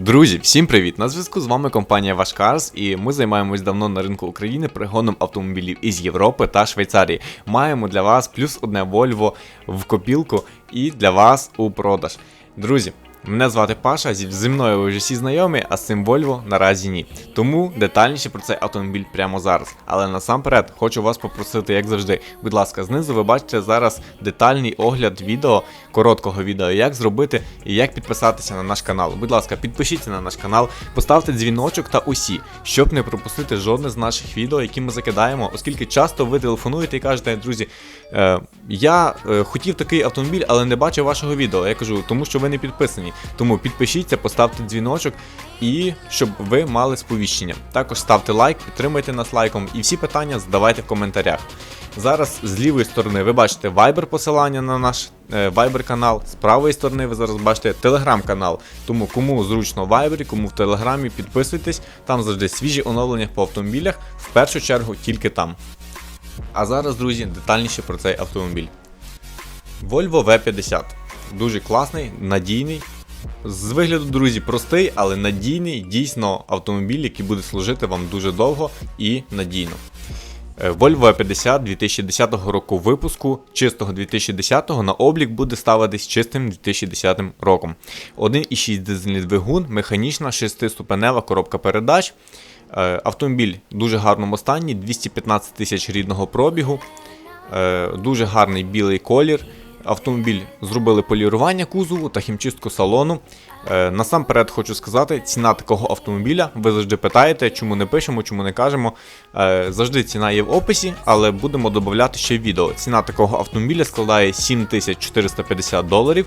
Друзі, всім привіт! На зв'язку з вами компанія Вашкарс, і ми займаємось давно на ринку України пригоном автомобілів із Європи та Швейцарії. Маємо для вас плюс одне Volvo в копілку і для вас у продаж. Друзі, мене звати Паша, зі мною ви вже всі знайомі, а з цим Volvo наразі ні. Тому детальніше про цей автомобіль прямо зараз. Але насамперед хочу вас попросити, як завжди, будь ласка, знизу ви бачите зараз детальний огляд відео, короткого відео, як зробити і як підписатися на наш канал. Будь ласка, підпишіться на наш канал, поставте дзвіночок та усі, щоб не пропустити жодне з наших відео, які ми закидаємо, оскільки часто ви телефонуєте і кажете, друзі, е, я е, хотів такий автомобіль, але не бачив вашого відео. Я кажу, тому що ви не підписані. Тому підпишіться, поставте дзвіночок і щоб ви мали сповіщення. Також ставте лайк, підтримуйте нас лайком і всі питання задавайте в коментарях. Зараз з лівої сторони ви бачите Viber посилання на наш е, Viber канал, з правої сторони ви зараз бачите Telegram канал. Тому кому зручно в Viber, кому в Телеграмі, підписуйтесь, там завжди свіжі оновлення по автомобілях, в першу чергу тільки там. А зараз, друзі, детальніше про цей автомобіль. Volvo V50. Дуже класний, надійний. З вигляду, друзі, простий, але надійний, дійсно автомобіль, який буде служити вам дуже довго і надійно. Е, Volvo V50 2010 року випуску, чистого 2010 на облік буде ставитись чистим 2010 роком. 1,6 дизельний двигун, механічна 6-ступенева коробка передач. Е, Автомобіль в дуже гарному стані, 215 тисяч рідного пробігу, Е, дуже гарний білий колір. Автомобіль зробили полірування кузову та хімчистку салону. Е, Насамперед хочу сказати, ціна такого автомобіля. Ви завжди питаєте, чому не пишемо, чому не кажемо. Е, Завжди ціна є в описі, але будемо додати ще відео. Ціна такого автомобіля складає 7450 доларів.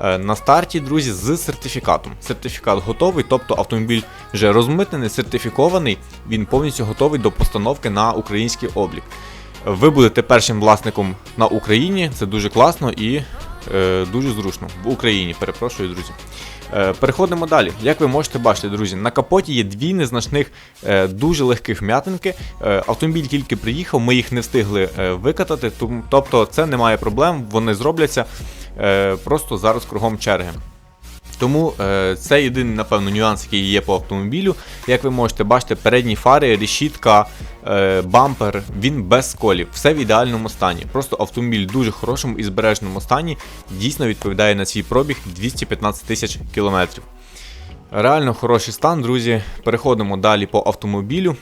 Е, На старті, друзі, з сертифікатом. Сертифікат готовий, тобто автомобіль вже розмитнений, сертифікований, він повністю готовий до постановки на український облік. Ви будете першим власником на Україні, це дуже класно і е, дуже зручно. В Україні, перепрошую, друзі. Е, переходимо далі. Як ви можете бачити, друзі, на капоті є дві незначних, е, дуже легких вм'ятинки. Е, автомобіль тільки приїхав, ми їх не встигли е, викатати, тобто це немає проблем, вони зробляться е, просто зараз кругом черги. Тому е, це єдиний, напевно, нюанс, який є по автомобілю. Як ви можете бачити, передні фари, решітка, е, бампер, він без сколів, все в ідеальному стані. Просто автомобіль в дуже хорошому і збереженому стані, дійсно відповідає на свій пробіг 215 тисяч кілометрів. Реально хороший стан, друзі. Переходимо далі по автомобілю.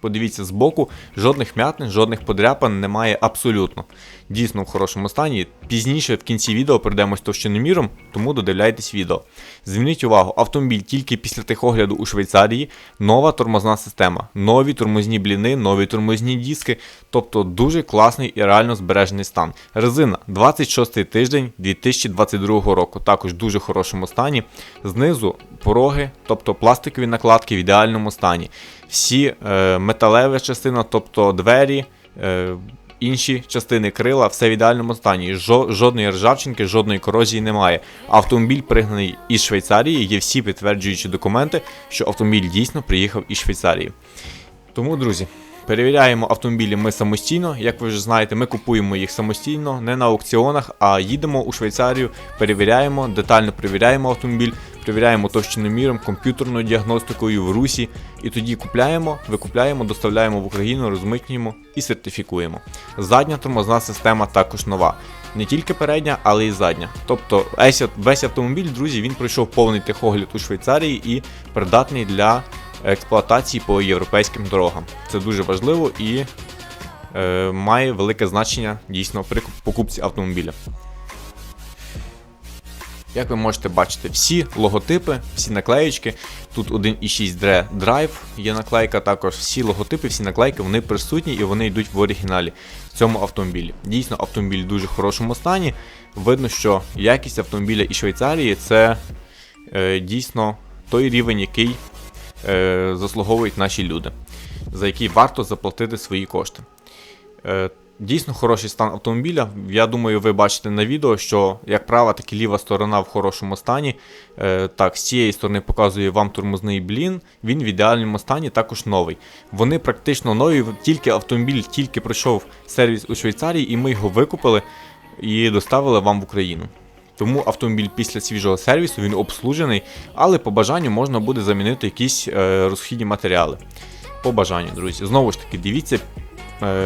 Подивіться збоку, жодних м'ятин, жодних подряпин немає абсолютно. Дійсно в хорошому стані. Пізніше в кінці відео пройдемось товщиноміром, тому додивляйтесь відео. Зверніть увагу, автомобіль тільки після техогляду у Швейцарії, нова тормозна система, нові тормозні бліни, нові тормозні диски, тобто дуже класний і реально збережений стан. Резина 26 тиждень 2022 року, також в дуже хорошому стані. Знизу пороги, тобто пластикові накладки в ідеальному стані. Всі е, металева частина, тобто двері. Е, Інші частини крила все в ідеальному стані. Жо- жодної ржавчинки, жодної корозії немає. Автомобіль пригнаний із Швейцарії. Є всі підтверджуючі документи, що автомобіль дійсно приїхав із Швейцарії. Тому, друзі, перевіряємо автомобілі ми самостійно. Як ви вже знаєте, ми купуємо їх самостійно, не на аукціонах, а їдемо у Швейцарію, перевіряємо, детально перевіряємо автомобіль, перевіряємо товщиноміром, комп'ютерною діагностикою в русі. І тоді купляємо, викупляємо, доставляємо в Україну, розмитнюємо і сертифікуємо. Задня тормозна система також нова. Не тільки передня, але й задня. Тобто весь автомобіль, друзі, він пройшов повний техогляд у Швейцарії і придатний для експлуатації по європейським дорогам. Це дуже важливо і е, має велике значення дійсно при покупці автомобіля. Як ви можете бачити, всі логотипи, всі наклеєчки, тут 1.6 Dre Drive є наклейка, також всі логотипи, всі наклейки вони присутні і вони йдуть в оригіналі в цьому автомобілі. Дійсно, автомобіль в дуже хорошому стані. Видно, що якість автомобіля і Швейцарії це е, дійсно той рівень, який е, заслуговують наші люди, за який варто заплатити свої кошти. Е, Дійсно хороший стан автомобіля. Я думаю, ви бачите на відео, що як права, так і ліва сторона в хорошому стані. Е, так, з цієї сторони показує вам тормозний блін. Він в ідеальному стані також новий. Вони практично нові, тільки автомобіль тільки пройшов сервіс у Швейцарії, і ми його викупили і доставили вам в Україну. Тому автомобіль після свіжого сервісу він обслужений, але по бажанню можна буде замінити якісь е, розхідні матеріали. По бажанню, друзі. Знову ж таки, дивіться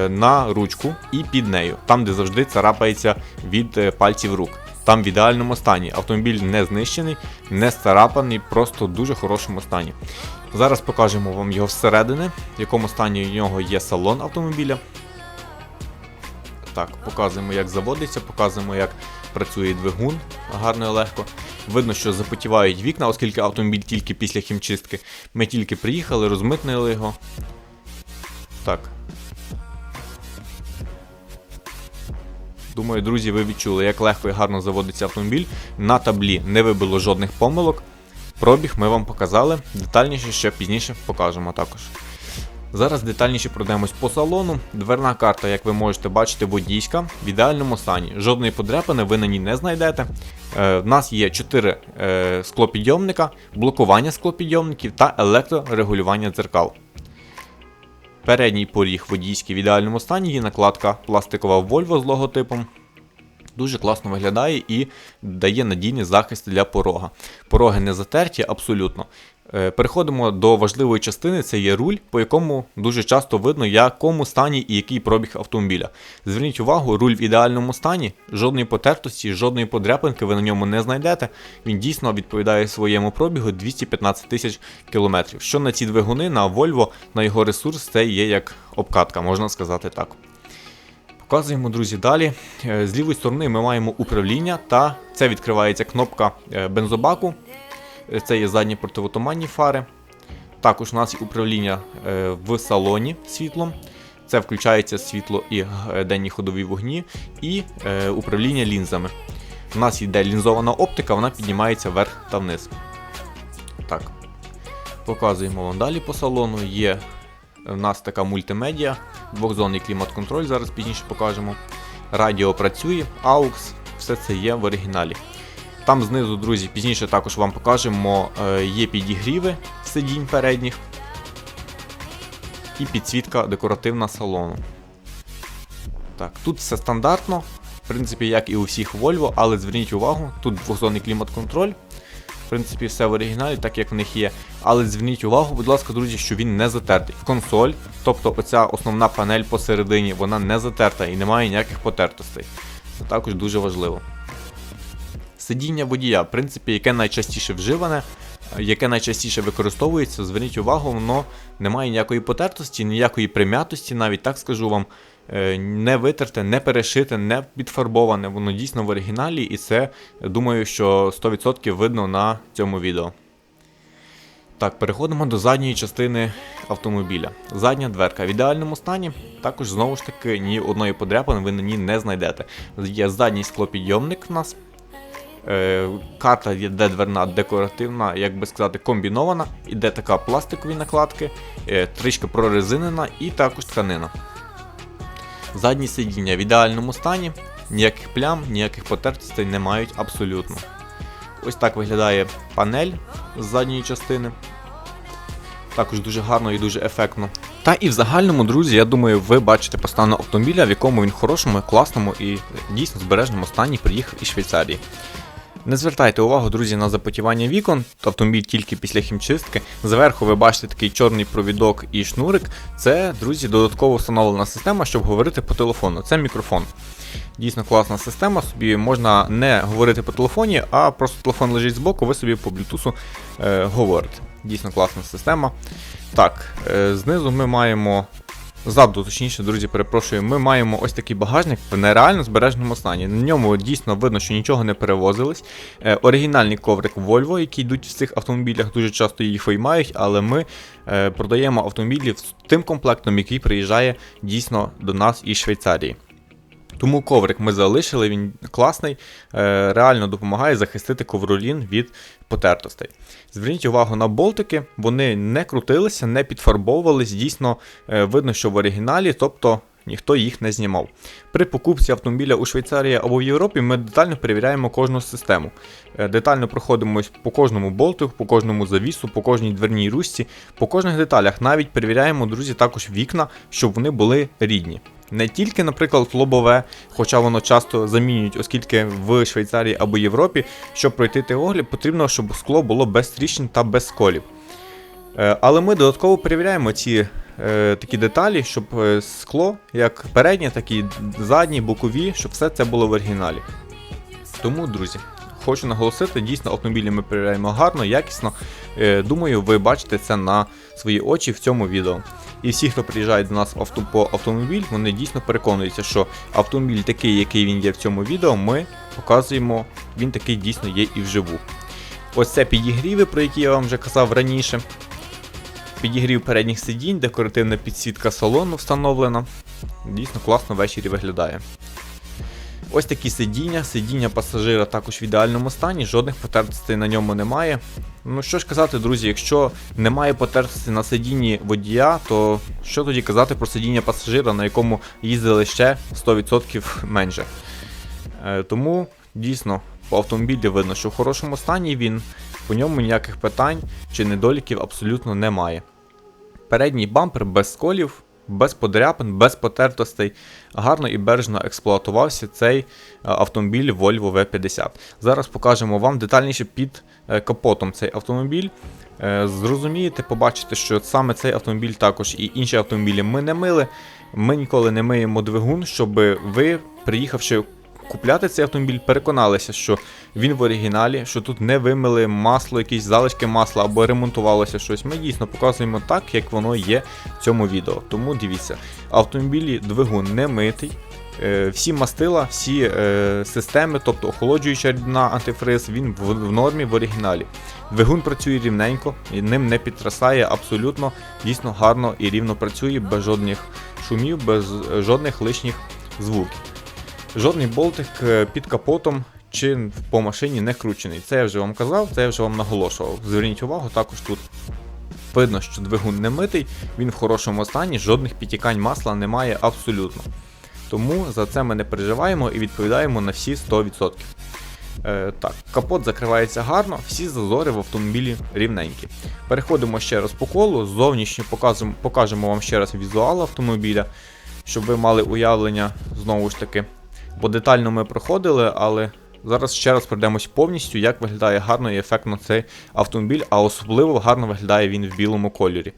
на ручку і під нею, там, де завжди царапається від е, пальців рук. Там в ідеальному стані. Автомобіль не знищений, не старапаний, просто в дуже хорошому стані. Зараз покажемо вам його всередини, в якому стані у нього є салон автомобіля. Так, показуємо, як заводиться, показуємо, як працює двигун гарно і легко. Видно, що запотівають вікна, оскільки автомобіль тільки після хімчистки. Ми тільки приїхали, розмитнили його. Так. Думаю, друзі, ви відчули, як легко і гарно заводиться автомобіль. На таблі не вибило жодних помилок. Пробіг ми вам показали. Детальніше ще пізніше покажемо також. Зараз детальніше пройдемось по салону. Дверна карта, як ви можете бачити, водійська в ідеальному стані. Жодної подряпини ви на ній не знайдете. Е, в нас є 4 е, склопідйомника, блокування склопідйомників та електрорегулювання дзеркал. Передній поріг водійський в ідеальному стані, є накладка пластикова Volvo з логотипом. Дуже класно виглядає і дає надійний захист для порога. Пороги не затерті абсолютно. Е, Переходимо до важливої частини, це є руль, по якому дуже часто видно, якому стані і який пробіг автомобіля. Зверніть увагу, руль в ідеальному стані, жодної потертості, жодної подряпинки ви на ньому не знайдете. Він дійсно відповідає своєму пробігу 215 тисяч кілометрів. Що на ці двигуни, на Volvo, на його ресурс, це є як обкатка, можна сказати так. Показуємо, друзі, далі. Е, З лівої сторони ми маємо управління, та це відкривається кнопка е, бензобаку. Е, Це є задні противотуманні фари. Також у нас є управління е, в салоні світлом. Це включається світло і е, денні ходові вогні, і управління лінзами. У нас йде лінзована оптика, вона піднімається вверх та вниз. Так. Показуємо вам далі по салону. Є у нас така мультимедіа, двохзонний клімат-контроль, зараз пізніше покажемо. Радіо працює, AUX, все це є в оригіналі. Там знизу, друзі, пізніше також вам покажемо, е, є підігріви сидінь передніх і підсвітка декоративна салону. Так, тут все стандартно, в принципі, як і у всіх Volvo, але зверніть увагу, тут двохзонний клімат-контроль. В принципі, все в оригіналі, так як в них є. Але зверніть увагу, будь ласка, друзі, що він не затертий. Консоль, тобто оця основна панель посередині, вона не затерта і немає ніяких потертостей. Це також дуже важливо. Сидіння водія, в принципі, яке найчастіше вживане, яке найчастіше використовується, зверніть увагу, воно не має ніякої потертості, ніякої прим'ятості, навіть так скажу вам, е, не витерте, не перешите, не підфарбоване, воно дійсно в оригіналі, і це, думаю, що 100% видно на цьому відео. Так, переходимо до задньої частини автомобіля. Задня дверка в ідеальному стані, також знову ж таки ні одної подряпини ви на ній не знайдете. Є задній склопідйомник у нас. Е, карта є дверна декоративна, як би сказати, комбінована. Іде така пластикові накладки, е, трішки прорезинена і також тканина. Задні сидіння в ідеальному стані, ніяких плям, ніяких потертостей не мають абсолютно. Ось так виглядає панель з задньої частини. Також дуже гарно і дуже ефектно. Та і в загальному, друзі, я думаю, ви бачите по стану автомобіля, в якому він хорошому, класному і дійсно збережному стані приїхав із Швейцарії. Не звертайте увагу, друзі, на запотівання вікон, автомобіль тільки після хімчистки. Зверху ви бачите такий чорний провідок і шнурик. Це, друзі, додатково встановлена система, щоб говорити по телефону. Це мікрофон. Дійсно класна система, собі можна не говорити по телефоні, а просто телефон лежить збоку, ви собі по блютусу е, говорите. Дійсно класна система. Так, е, знизу ми маємо. Ззаду, точніше, друзі, перепрошую, ми маємо ось такий багажник в нереально збереженому стані. На ньому дійсно видно, що нічого не перевозилось. Е, оригінальний коврик Volvo, який йдуть в цих автомобілях, дуже часто їх виймають, але ми е, продаємо автомобілі з тим комплектом, який приїжджає дійсно до нас із Швейцарії. Тому коврик ми залишили, він класний, е, реально допомагає захистити ковролін від потертостей. Зверніть увагу на болтики, вони не крутилися, не підфарбовувались, дійсно е, видно, що в оригіналі, тобто ніхто їх не знімав. При покупці автомобіля у Швейцарії або в Європі ми детально перевіряємо кожну систему. Е, Детально проходимось по кожному болту, по кожному завісу, по кожній дверній ручці, по кожних деталях. Навіть перевіряємо, друзі, також вікна, щоб вони були рідні. Не тільки, наприклад, лобове, хоча воно часто замінюють, оскільки в Швейцарії або Європі, щоб пройти огляд, потрібно, щоб скло було без тріщин та без сколів. Е, Але ми додатково перевіряємо ці е, такі деталі, щоб е, скло, як переднє, так і задні, бокові, щоб все це було в оригіналі. Тому, друзі, хочу наголосити, дійсно автомобілі ми перевіряємо гарно, якісно. Е, Думаю, ви бачите це на свої очі в цьому відео. І всі, хто приїжджає до нас авто, по автомобіль, вони дійсно переконуються, що автомобіль такий, який він є в цьому відео, ми показуємо, він такий дійсно є і вживу. Ось це підігріви, про які я вам вже казав раніше. Підігрів передніх сидінь, декоративна підсвітка салону встановлена. Дійсно класно ввечері виглядає. Ось такі сидіння. Сидіння пасажира також в ідеальному стані, жодних потертостей на ньому немає. Ну що ж казати, друзі, якщо немає потертостей на сидінні водія, то що тоді казати про сидіння пасажира, на якому їздили ще 100% менше. Е, тому дійсно по автомобілі видно, що в хорошому стані він, по ньому ніяких питань чи недоліків абсолютно немає. Передній бампер без сколів, без подряпин, без потертостей. Гарно і бережно експлуатувався цей е, автомобіль Volvo V50. Зараз покажемо вам детальніше під е, капотом цей автомобіль. Е, Зрозумієте, побачите, що саме цей автомобіль також і інші автомобілі ми не мили. Ми ніколи не миємо двигун, щоб ви, приїхавши купляти цей автомобіль, переконалися, що він в оригіналі, що тут не вимили масло, якісь залишки масла або ремонтувалося щось. Ми дійсно показуємо так, як воно є в цьому відео. Тому дивіться, автомобілі двигун не митий. Е, Всі мастила, всі е, системи, тобто охолоджуюча рідина, антифриз, він в, в нормі в оригіналі. Двигун працює рівненько, і ним не підтрасає абсолютно, дійсно гарно і рівно працює, без жодних шумів, без е, жодних лишніх звуків. Жодний болтик е, під капотом чи по машині не кручений. Це я вже вам казав, це я вже вам наголошував. Зверніть увагу, також тут видно, що двигун не митий, він в хорошому стані, жодних підтікань масла немає абсолютно. Тому за це ми не переживаємо і відповідаємо на всі 100%. Е, так, капот закривається гарно, всі зазори в автомобілі рівненькі. Переходимо ще раз по колу, зовнішньо покажемо, покажемо вам ще раз візуал автомобіля, щоб ви мали уявлення знову ж таки. Бо детально ми проходили, але зараз ще раз пройдемось повністю, як виглядає гарно і ефектно цей автомобіль, а особливо гарно виглядає він в білому кольорі.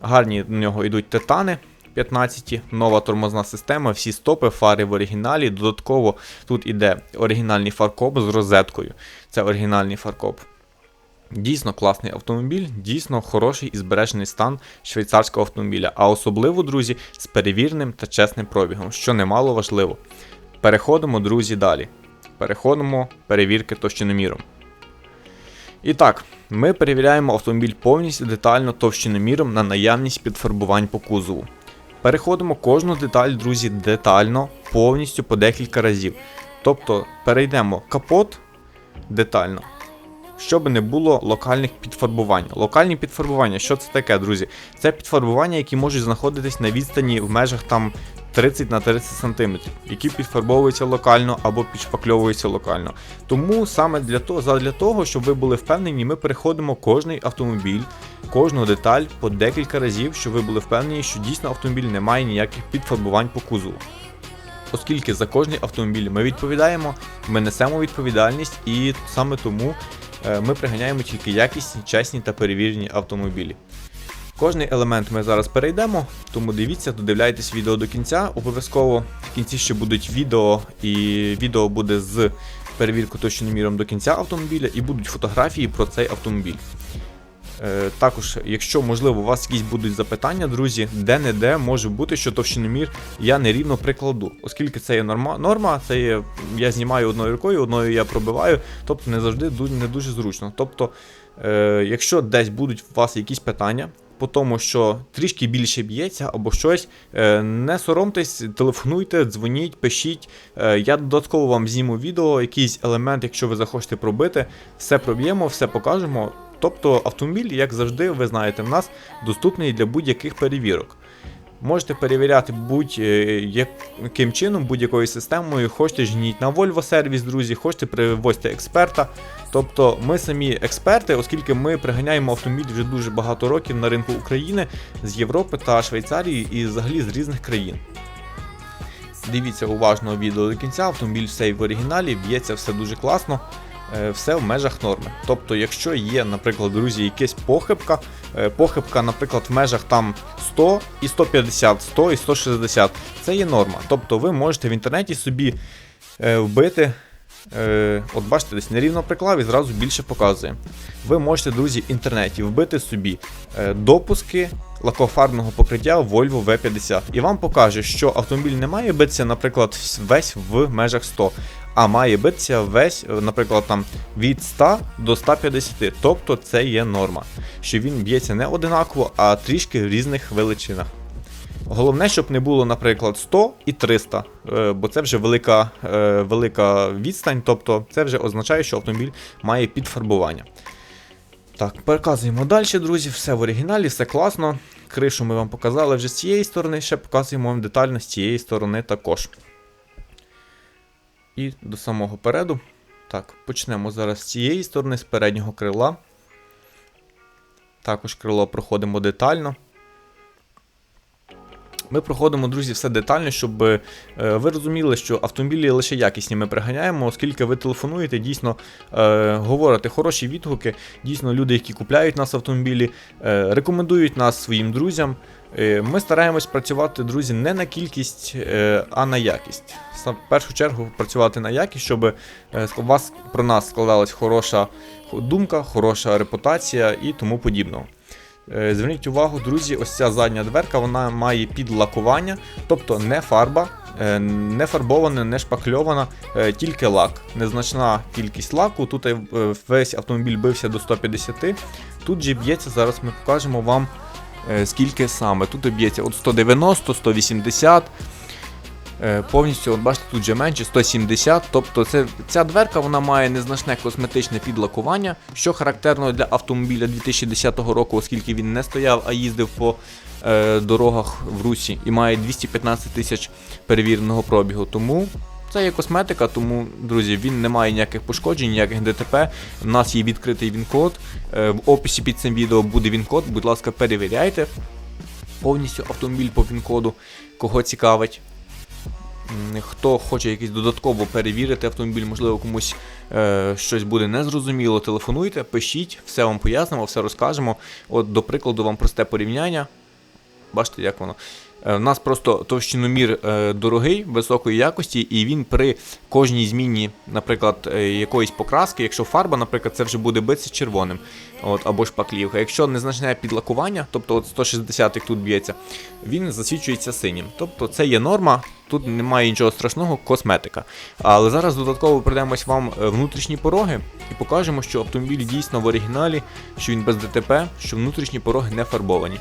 Гарні до нього йдуть титани 15, нова тормозна система, всі стопи, фари в оригіналі. Додатково тут іде оригінальний фаркоп з розеткою. Це оригінальний фаркоп. Дійсно класний автомобіль, дійсно хороший і збережений стан швейцарського автомобіля, а особливо, друзі, з перевіреним та чесним пробігом, що немало важливо. Переходимо, друзі, далі. Переходимо перевірки товщиноміром. І так, ми перевіряємо автомобіль повністю детально товщиноміром на наявність підфарбувань по кузову. Переходимо кожну деталь, друзі, детально, повністю по декілька разів. Тобто перейдемо капот детально, щоб не було локальних підфарбувань. Локальні підфарбування, що це таке, друзі? Це підфарбування, які можуть знаходитись на відстані в межах там 30 на 30 см, які підфарбовуються локально або підшпакльовуються локально. Тому саме для того, задля того, щоб ви були впевнені, ми переходимо кожний автомобіль, кожну деталь по декілька разів, щоб ви були впевнені, що дійсно автомобіль не має ніяких підфарбувань по кузову. Оскільки за кожний автомобіль ми відповідаємо, ми несемо відповідальність і саме тому ми приганяємо тільки якісні, чесні та перевірені автомобілі. Кожний елемент ми зараз перейдемо, тому дивіться, додивляйтесь відео до кінця. Обов'язково в кінці ще будуть відео, і відео буде з перевіркою точним міром до кінця автомобіля, і будуть фотографії про цей автомобіль. Е, також, якщо можливо у вас якісь будуть запитання, друзі, де-не-де може бути, що товщиномір я нерівно прикладу, оскільки це є норма, норма, це є, я знімаю одною рукою, одною я пробиваю, тобто не завжди не дуже зручно. Тобто, е, якщо десь будуть у вас якісь питання, по тому, що трішки більше б'ється або щось, е, не соромтесь, телефонуйте, дзвоніть, пишіть. Е, Я додатково вам зніму відео, якийсь елемент, якщо ви захочете пробити, все проб'ємо, все покажемо. Тобто автомобіль, як завжди, ви знаєте, в нас доступний для будь-яких перевірок. Можете перевіряти будь-яким чином, будь-якою системою. Хочете жніть на Volvo сервіс, друзі, хочете привозьте експерта. Тобто ми самі експерти, оскільки ми приганяємо автомобіль вже дуже багато років на ринку України з Європи та Швейцарії і взагалі з різних країн. Дивіться уважно відео до кінця, автомобіль все в оригіналі, б'ється все дуже класно, е, все в межах норми. Тобто, якщо є, наприклад, друзі, якась похибка, е, похибка, наприклад, в межах там 100 і 150, 100 і 160, це є норма. Тобто ви можете в інтернеті собі е, вбити. Е, от бачите, десь нерівно приклав і зразу більше показує. Ви можете, друзі, в інтернеті вбити собі е, допуски лакофарбного покриття Volvo V50. І вам покаже, що автомобіль не має битися, наприклад, весь в межах 100, а має битися весь, наприклад, там від 100 до 150. Тобто це є норма. Що він б'ється не одинаково, а трішки в різних величинах. Головне, щоб не було, наприклад, 100 і 300, е, бо це вже велика, е, велика відстань, тобто це вже означає, що автомобіль має підфарбування. Так, переказуємо далі, друзі, все в оригіналі, все класно. Кришу ми вам показали вже з цієї сторони, ще показуємо вам детально з цієї сторони також. І до самого переду. Так, почнемо зараз з цієї сторони, з переднього крила. Також крило проходимо детально. Ми проходимо, друзі, все детально, щоб е, ви розуміли, що автомобілі лише якісні ми приганяємо, оскільки ви телефонуєте, дійсно е, говорите хороші відгуки. Дійсно, люди, які купляють нас автомобілі, е, рекомендують нас своїм друзям. Е, ми стараємось працювати, друзі, не на кількість, е, а на якість. В першу чергу працювати на якість, щоб е, у вас про нас складалась хороша думка, хороша репутація і тому подібного. Е, Зверніть увагу, друзі, ось ця задня дверка вона має підлакування, тобто не фарба, е, не фарбована, не шпакльована, е, тільки лак. Незначна кількість лаку. Тут е, весь автомобіль бився до 150. Тут же б'ється, зараз ми покажемо вам е, скільки саме. Тут б'ється от 190, 180. Е, Повністю, от бачите, тут же менше 170. Тобто це, ця дверка вона має незначне косметичне підлакування, що характерно для автомобіля 2010 року, оскільки він не стояв, а їздив по е, дорогах в Русі і має 215 тисяч перевіреного пробігу. Тому це є косметика, тому, друзі, він не має ніяких пошкоджень, ніяких ДТП. У нас є відкритий він-код. Е, в описі під цим відео буде він-код. Будь ласка, перевіряйте повністю автомобіль по він-коду, кого цікавить. Хто хоче якийсь додатково перевірити автомобіль, можливо, комусь е, щось буде незрозуміло, телефонуйте, пишіть, все вам пояснимо, все розкажемо. От, до прикладу, вам просте порівняння. Бачите, як воно. Е, У нас просто товщиномір е, дорогий, високої якості, і він при кожній зміні, наприклад, е, якоїсь покраски, якщо фарба, наприклад, це вже буде битися червоним, от, або шпаклівка. Якщо незначне підлакування, тобто от 160 як тут б'ється, він засвічується синім. Тобто це є норма, тут немає нічого страшного, косметика. Але зараз додатково прийдемось вам е, внутрішні пороги і покажемо, що автомобіль дійсно в оригіналі, що він без ДТП, що внутрішні пороги не фарбовані.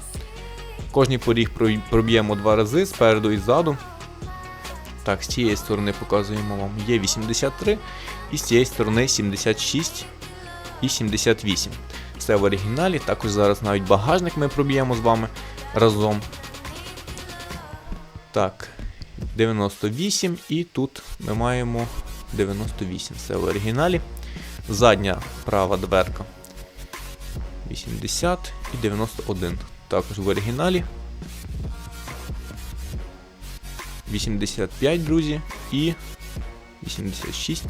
Кожний поріг проб'ємо два рази спереду і ззаду. Так, з цієї сторони показуємо вам є 83, і з цієї сторони 76 і 78. Все в оригіналі. Також зараз навіть багажник ми проб'ємо з вами разом. Так, 98 і тут ми маємо 98. Все в оригіналі. Задня права дверка 80 і 91. Також в оригіналі. 85, друзі, і 86.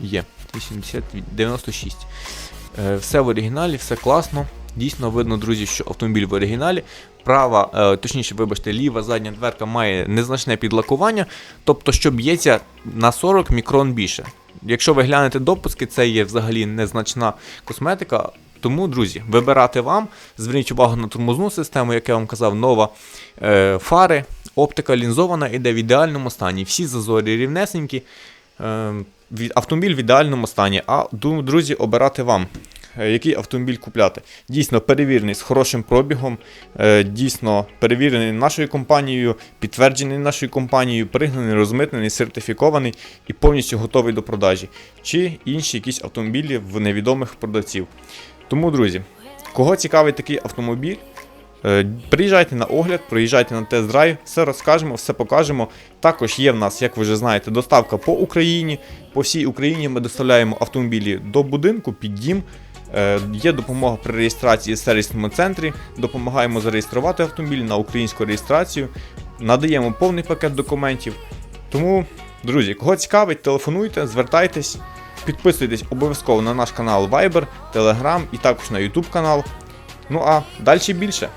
Є. 80, 96. Е, все в оригіналі, все класно. Дійсно видно, друзі, що автомобіль в оригіналі. Права, е, точніше, вибачте, ліва задня дверка має незначне підлакування, тобто, що б'ється на 40 мікрон більше. Якщо ви глянете допуски, це є взагалі незначна косметика. Тому, друзі, вибирати вам. Зверніть увагу на тормозну систему, як я вам казав, нова е, фари, оптика лінзована іде в ідеальному стані. Всі зазорі рівнесенькі. Е, автомобіль в ідеальному стані. А друзі, обирати вам. е, Який автомобіль купляти? Дійсно перевірений з хорошим пробігом, е, дійсно перевірений нашою компанією, підтверджений нашою компанією, пригнаний, розмитнений, сертифікований і повністю готовий до продажі. Чи інші якісь автомобілі в невідомих продавців. Тому, друзі, кого цікавить такий автомобіль, Е, Приїжджайте на огляд, приїжджайте на тест-драйв, все розкажемо, все покажемо. Також є в нас, як ви вже знаєте, доставка по Україні. По всій Україні ми доставляємо автомобілі до будинку під дім. Е, Є допомога при реєстрації в сервісному центрі, допомагаємо зареєструвати автомобіль на українську реєстрацію, надаємо повний пакет документів. Тому, друзі, кого цікавить, телефонуйте, звертайтесь, підписуйтесь обов'язково на наш канал Viber, Telegram і також на YouTube канал. Ну а далі більше.